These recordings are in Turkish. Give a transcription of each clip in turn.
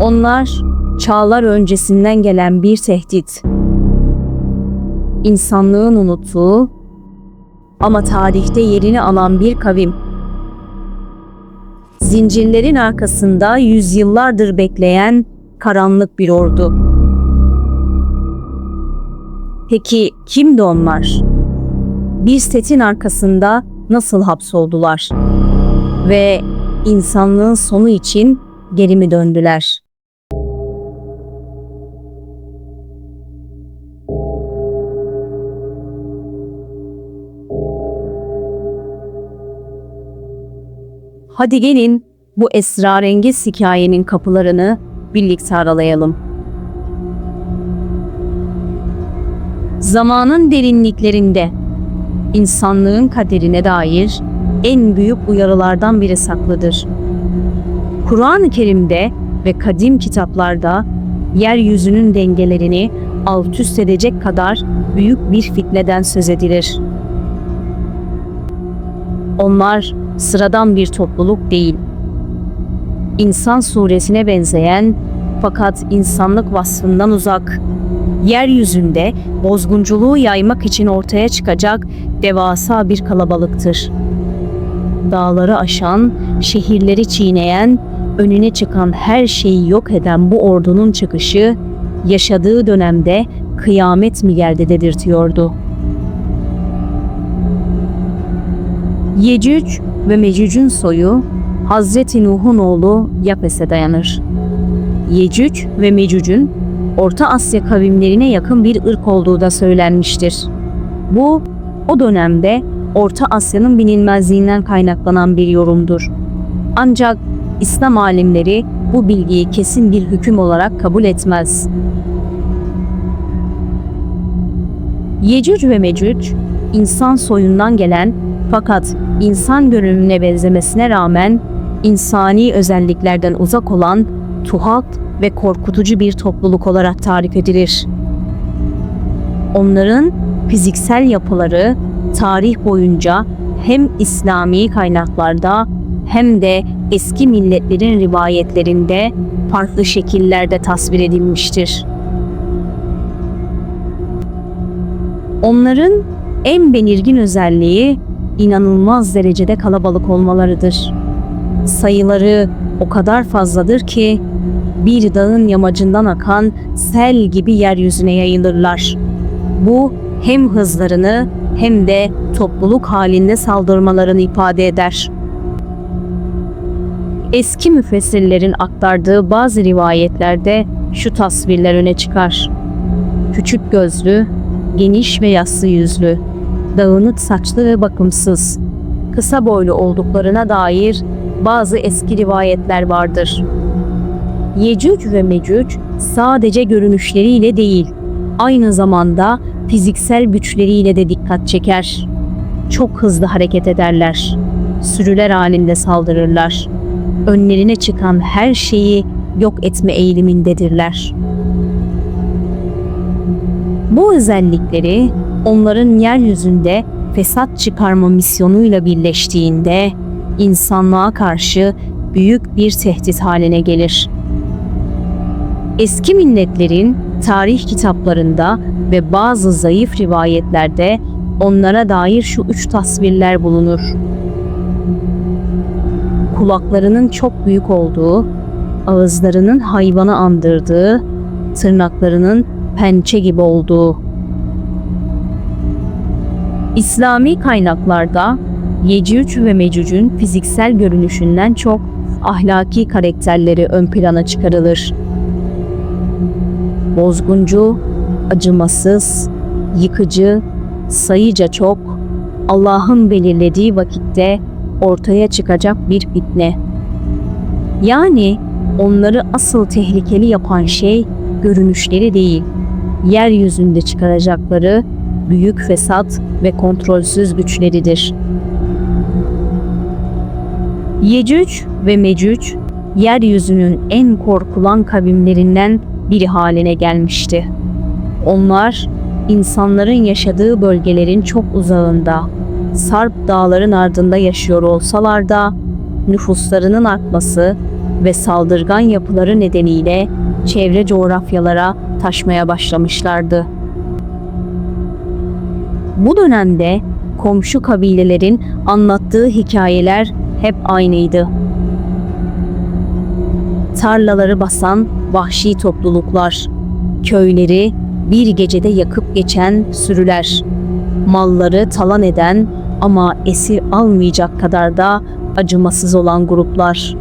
Onlar çağlar öncesinden gelen bir tehdit. İnsanlığın unuttuğu ama tarihte yerini alan bir kavim. Zincirlerin arkasında yüzyıllardır bekleyen karanlık bir ordu. Peki kimdi onlar? Bir setin arkasında nasıl hapsoldular? Ve insanlığın sonu için geri mi döndüler? Hadi gelin bu esrarengiz hikayenin kapılarını birlikte aralayalım. Zamanın derinliklerinde insanlığın kaderine dair en büyük uyarılardan biri saklıdır. Kur'an-ı Kerim'de ve kadim kitaplarda yeryüzünün dengelerini alt üst edecek kadar büyük bir fitneden söz edilir. Onlar sıradan bir topluluk değil. İnsan suresine benzeyen fakat insanlık vasfından uzak, yeryüzünde bozgunculuğu yaymak için ortaya çıkacak devasa bir kalabalıktır. Dağları aşan, şehirleri çiğneyen, önüne çıkan her şeyi yok eden bu ordunun çıkışı, yaşadığı dönemde kıyamet mi geldi dedirtiyordu. Yecüc ve Mecüc'ün soyu Hazreti Nuh'un oğlu Yapes'e dayanır. Yecüc ve Mecüc'ün Orta Asya kavimlerine yakın bir ırk olduğu da söylenmiştir. Bu o dönemde Orta Asya'nın bilinmezliğinden kaynaklanan bir yorumdur. Ancak İslam alimleri bu bilgiyi kesin bir hüküm olarak kabul etmez. Yecüc ve Mecüc, insan soyundan gelen fakat insan görünümüne benzemesine rağmen insani özelliklerden uzak olan tuhaf ve korkutucu bir topluluk olarak tarif edilir. Onların fiziksel yapıları tarih boyunca hem İslami kaynaklarda hem de eski milletlerin rivayetlerinde farklı şekillerde tasvir edilmiştir. Onların en belirgin özelliği inanılmaz derecede kalabalık olmalarıdır. Sayıları o kadar fazladır ki bir dağın yamacından akan sel gibi yeryüzüne yayılırlar. Bu hem hızlarını hem de topluluk halinde saldırmalarını ifade eder. Eski müfessirlerin aktardığı bazı rivayetlerde şu tasvirler öne çıkar. Küçük gözlü, geniş ve yassı yüzlü, dağınık saçlı ve bakımsız, kısa boylu olduklarına dair bazı eski rivayetler vardır. Yecüc ve Mecüc sadece görünüşleriyle değil, aynı zamanda fiziksel güçleriyle de dikkat çeker. Çok hızlı hareket ederler. Sürüler halinde saldırırlar. Önlerine çıkan her şeyi yok etme eğilimindedirler. Bu özellikleri onların yeryüzünde fesat çıkarma misyonuyla birleştiğinde insanlığa karşı büyük bir tehdit haline gelir. Eski milletlerin tarih kitaplarında ve bazı zayıf rivayetlerde onlara dair şu üç tasvirler bulunur. Kulaklarının çok büyük olduğu, ağızlarının hayvanı andırdığı, tırnaklarının pençe gibi olduğu. İslami kaynaklarda Yecüc ve Mecüc'ün fiziksel görünüşünden çok ahlaki karakterleri ön plana çıkarılır. Bozguncu, acımasız, yıkıcı, sayıca çok, Allah'ın belirlediği vakitte ortaya çıkacak bir fitne. Yani onları asıl tehlikeli yapan şey görünüşleri değil, yeryüzünde çıkaracakları büyük fesat ve kontrolsüz güçleridir. Yecüc ve Mecüc, yeryüzünün en korkulan kavimlerinden biri haline gelmişti. Onlar, insanların yaşadığı bölgelerin çok uzağında, Sarp dağların ardında yaşıyor olsalar da, nüfuslarının artması ve saldırgan yapıları nedeniyle çevre coğrafyalara taşmaya başlamışlardı. Bu dönemde komşu kabilelerin anlattığı hikayeler hep aynıydı. Tarlaları basan vahşi topluluklar, köyleri bir gecede yakıp geçen sürüler, malları talan eden ama esir almayacak kadar da acımasız olan gruplar.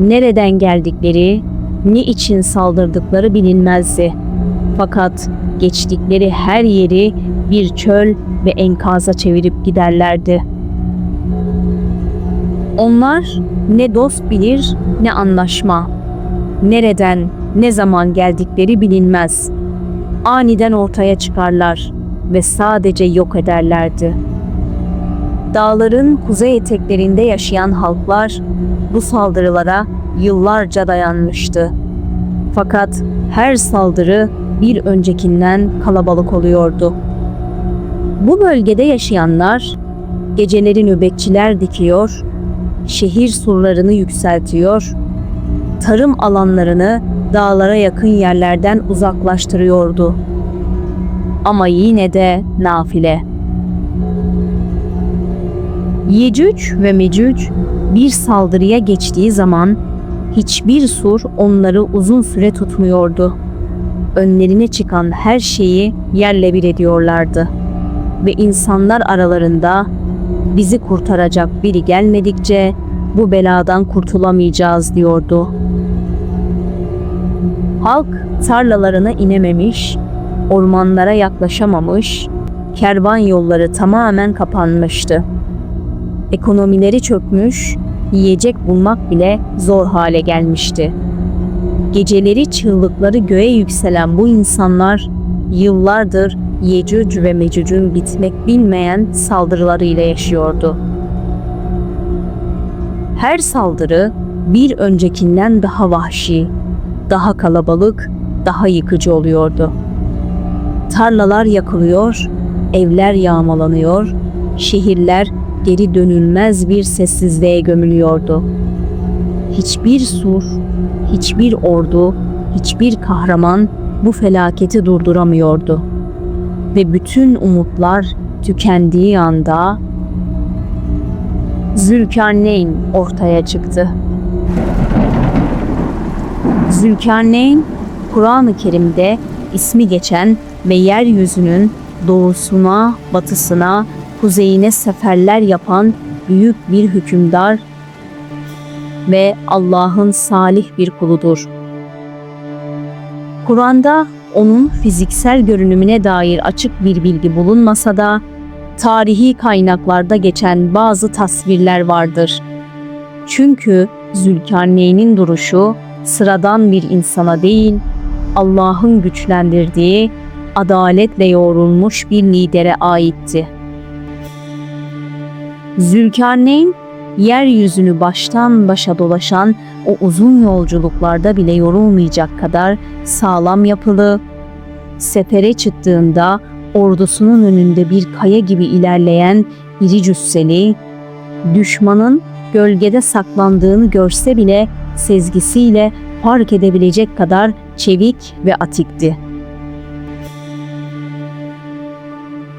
Nereden geldikleri, ne için saldırdıkları bilinmezdi. Fakat geçtikleri her yeri bir çöl ve enkaza çevirip giderlerdi. Onlar ne dost bilir ne anlaşma. Nereden, ne zaman geldikleri bilinmez. Aniden ortaya çıkarlar ve sadece yok ederlerdi. Dağların kuzey eteklerinde yaşayan halklar bu saldırılara yıllarca dayanmıştı. Fakat her saldırı bir öncekinden kalabalık oluyordu. Bu bölgede yaşayanlar geceleri nöbetçiler dikiyor, şehir surlarını yükseltiyor, tarım alanlarını dağlara yakın yerlerden uzaklaştırıyordu. Ama yine de nafile. Yecüc ve Mecüc bir saldırıya geçtiği zaman hiçbir sur onları uzun süre tutmuyordu. Önlerine çıkan her şeyi yerle bir ediyorlardı. Ve insanlar aralarında bizi kurtaracak biri gelmedikçe bu beladan kurtulamayacağız diyordu. Halk tarlalarına inememiş, ormanlara yaklaşamamış, kervan yolları tamamen kapanmıştı. Ekonomileri çökmüş, yiyecek bulmak bile zor hale gelmişti. Geceleri çığlıkları göğe yükselen bu insanlar yıllardır Yecüc ve Mecüc'ün bitmek bilmeyen saldırılarıyla yaşıyordu. Her saldırı bir öncekinden daha vahşi, daha kalabalık, daha yıkıcı oluyordu. Tarlalar yakılıyor, evler yağmalanıyor, şehirler geri dönülmez bir sessizliğe gömülüyordu. Hiçbir sur, hiçbir ordu, hiçbir kahraman bu felaketi durduramıyordu. Ve bütün umutlar tükendiği anda Zülkarneyn ortaya çıktı. Zülkarneyn, Kur'an-ı Kerim'de ismi geçen ve yeryüzünün doğusuna, batısına, kuzeyine seferler yapan büyük bir hükümdar ve Allah'ın salih bir kuludur. Kur'an'da onun fiziksel görünümüne dair açık bir bilgi bulunmasa da tarihi kaynaklarda geçen bazı tasvirler vardır. Çünkü Zülkarneyn'in duruşu sıradan bir insana değil, Allah'ın güçlendirdiği, adaletle yoğrulmuş bir lidere aitti. Zülkarneyn, yeryüzünü baştan başa dolaşan o uzun yolculuklarda bile yorulmayacak kadar sağlam yapılı, sefere çıktığında ordusunun önünde bir kaya gibi ilerleyen iri cüsseli, düşmanın gölgede saklandığını görse bile sezgisiyle fark edebilecek kadar çevik ve atikti.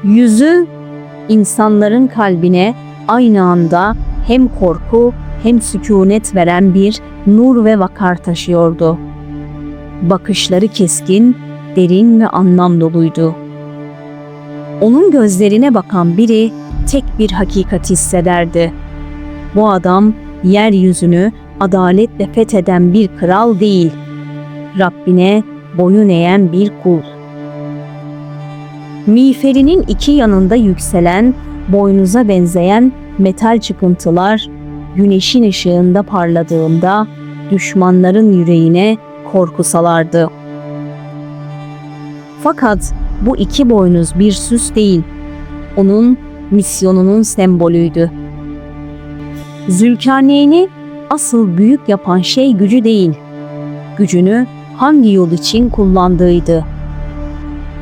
Yüzü insanların kalbine aynı anda hem korku hem sükunet veren bir nur ve vakar taşıyordu. Bakışları keskin, derin ve anlam doluydu. Onun gözlerine bakan biri tek bir hakikat hissederdi. Bu adam yeryüzünü adaletle fetheden bir kral değil, Rabbine boyun eğen bir kul. Miğferinin iki yanında yükselen, boynuza benzeyen metal çıkıntılar güneşin ışığında parladığında düşmanların yüreğine korku salardı. Fakat bu iki boynuz bir süs değil, onun misyonunun sembolüydü. Zülkarneyn'i asıl büyük yapan şey gücü değil, gücünü hangi yol için kullandığıydı.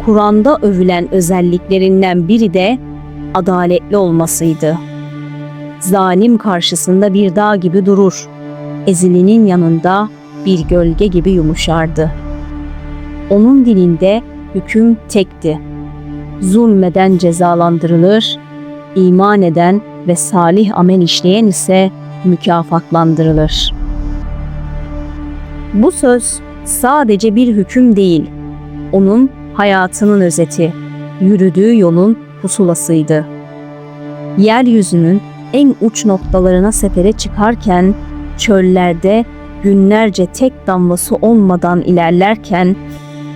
Kur'an'da övülen özelliklerinden biri de adaletli olmasıydı. Zalim karşısında bir dağ gibi durur. ezilinin yanında bir gölge gibi yumuşardı. Onun dilinde hüküm tekti. Zulmeden cezalandırılır, iman eden ve salih amel işleyen ise mükafatlandırılır. Bu söz sadece bir hüküm değil, onun hayatının özeti, yürüdüğü yolun pusulasıydı. Yeryüzünün en uç noktalarına sefere çıkarken, çöllerde günlerce tek damlası olmadan ilerlerken,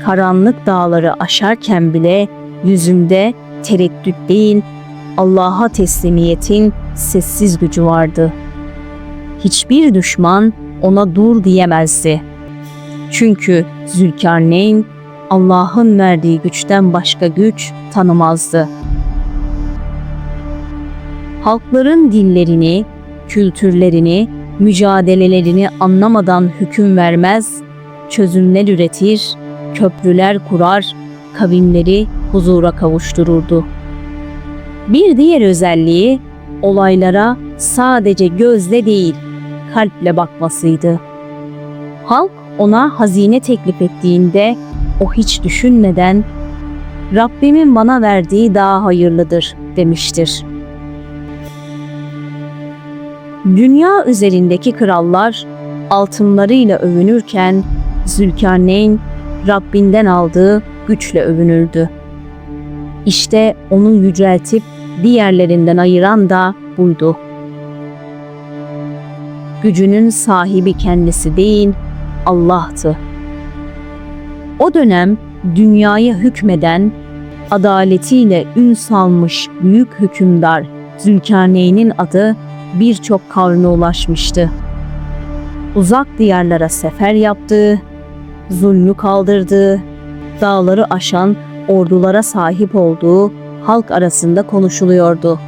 karanlık dağları aşarken bile yüzümde tereddüt değil, Allah'a teslimiyetin sessiz gücü vardı. Hiçbir düşman ona dur diyemezdi. Çünkü Zülkarneyn Allah'ın verdiği güçten başka güç tanımazdı. Halkların dillerini, kültürlerini, mücadelelerini anlamadan hüküm vermez, çözümler üretir, köprüler kurar, kavimleri huzura kavuştururdu. Bir diğer özelliği olaylara sadece gözle değil, kalple bakmasıydı. Halk ona hazine teklif ettiğinde o hiç düşünmeden Rabbimin bana verdiği daha hayırlıdır demiştir. Dünya üzerindeki krallar altınlarıyla övünürken Zülkarneyn Rabbinden aldığı güçle övünürdü. İşte onu yüceltip diğerlerinden ayıran da buydu. Gücünün sahibi kendisi değil, Allah'tı. O dönem dünyaya hükmeden, adaletiyle ün salmış büyük hükümdar Zülkarneyn'in adı birçok kavme ulaşmıştı. Uzak diyarlara sefer yaptığı, zulmü kaldırdığı, dağları aşan ordulara sahip olduğu halk arasında konuşuluyordu.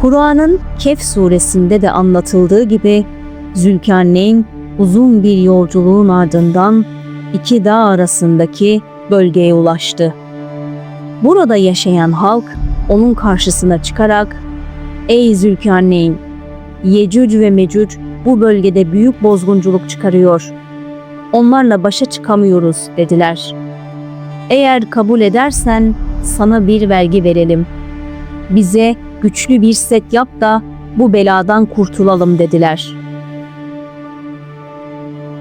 Kur'an'ın Kehf suresinde de anlatıldığı gibi Zülkarneyn uzun bir yolculuğun ardından iki dağ arasındaki bölgeye ulaştı. Burada yaşayan halk onun karşısına çıkarak "Ey Zülkarneyn, Yecüc ve Mecüc bu bölgede büyük bozgunculuk çıkarıyor. Onlarla başa çıkamıyoruz." dediler. "Eğer kabul edersen sana bir vergi verelim. Bize güçlü bir set yap da bu beladan kurtulalım." dediler.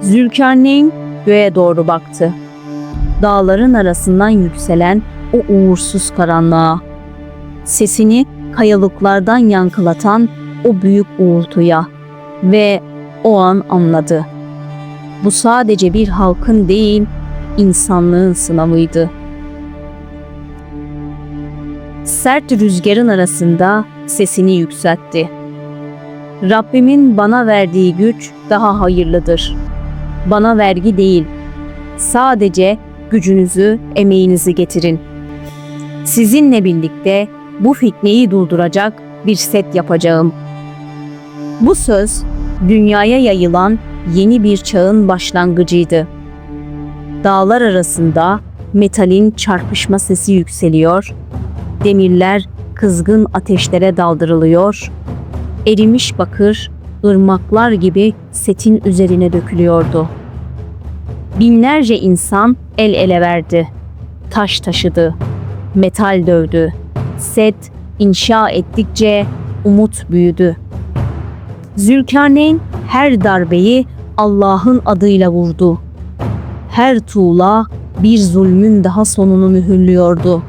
Zülkarneyn göğe doğru baktı. Dağların arasından yükselen o uğursuz karanlığa. Sesini kayalıklardan yankılatan o büyük uğultuya ve o an anladı. Bu sadece bir halkın değil, insanlığın sınavıydı. Sert rüzgarın arasında sesini yükseltti. Rabbimin bana verdiği güç daha hayırlıdır. Bana vergi değil, sadece gücünüzü, emeğinizi getirin. Sizinle birlikte bu fitneyi durduracak bir set yapacağım. Bu söz dünyaya yayılan yeni bir çağın başlangıcıydı. Dağlar arasında metalin çarpışma sesi yükseliyor, demirler kızgın ateşlere daldırılıyor, erimiş bakır ırmaklar gibi setin üzerine dökülüyordu. Binlerce insan el ele verdi. Taş taşıdı, metal dövdü. Set inşa ettikçe umut büyüdü. Zülkarneyn her darbeyi Allah'ın adıyla vurdu. Her tuğla bir zulmün daha sonunu mühürlüyordu.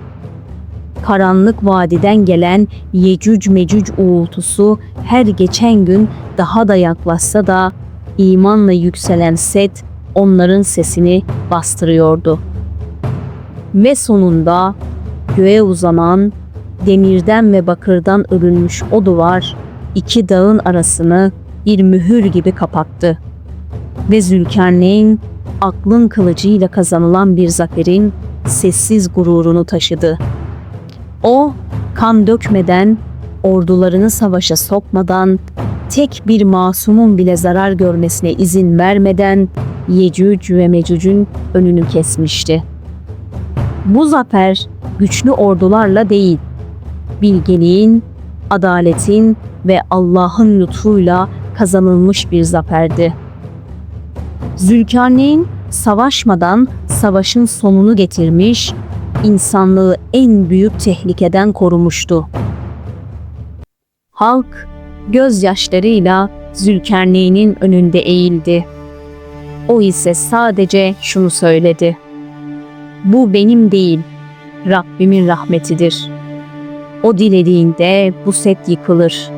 Karanlık vadiden gelen Yecüc Mecüc uğultusu her geçen gün daha da yaklaşsa da imanla yükselen Set onların sesini bastırıyordu. Ve sonunda göğe uzanan demirden ve bakırdan örülmüş o duvar iki dağın arasını bir mühür gibi kapattı. Ve Zülkarneyn aklın kılıcıyla kazanılan bir zaferin sessiz gururunu taşıdı. O kan dökmeden, ordularını savaşa sokmadan, tek bir masumun bile zarar görmesine izin vermeden Yecüc ve Mecüc'ün önünü kesmişti. Bu zafer güçlü ordularla değil, bilgeliğin, adaletin ve Allah'ın lütfuyla kazanılmış bir zaferdi. Zülkarneyn savaşmadan savaşın sonunu getirmiş, insanlığı en büyük tehlikeden korumuştu. Halk gözyaşlarıyla Zülkarneyn'in önünde eğildi. O ise sadece şunu söyledi. Bu benim değil, Rabbimin rahmetidir. O dilediğinde bu set yıkılır.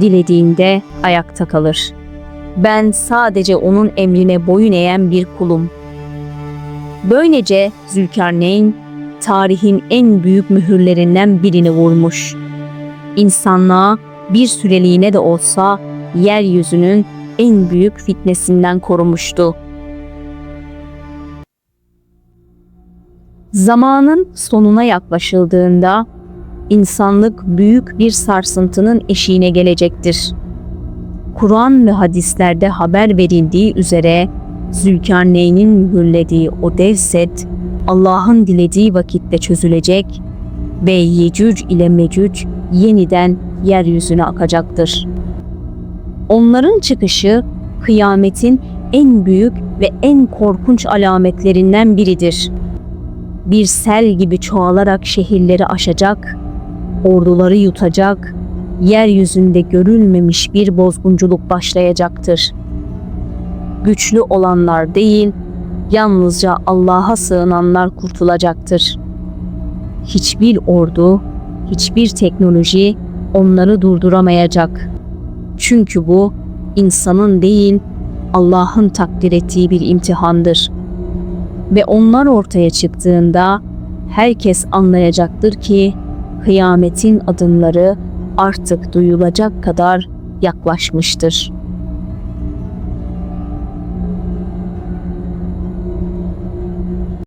Dilediğinde ayakta kalır. Ben sadece onun emrine boyun eğen bir kulum. Böylece Zülkarneyn tarihin en büyük mühürlerinden birini vurmuş. İnsanlığa bir süreliğine de olsa yeryüzünün en büyük fitnesinden korumuştu. Zamanın sonuna yaklaşıldığında insanlık büyük bir sarsıntının eşiğine gelecektir. Kur'an ve hadislerde haber verildiği üzere Zülkarneyn'in mühürlediği o dev set Allah'ın dilediği vakitte çözülecek ve Yecüc ile Mecüc yeniden yeryüzüne akacaktır. Onların çıkışı kıyametin en büyük ve en korkunç alametlerinden biridir. Bir sel gibi çoğalarak şehirleri aşacak, orduları yutacak, yeryüzünde görülmemiş bir bozgunculuk başlayacaktır. Güçlü olanlar değil, yalnızca Allah'a sığınanlar kurtulacaktır. Hiçbir ordu, hiçbir teknoloji onları durduramayacak. Çünkü bu insanın değil, Allah'ın takdir ettiği bir imtihandır. Ve onlar ortaya çıktığında herkes anlayacaktır ki kıyametin adımları artık duyulacak kadar yaklaşmıştır.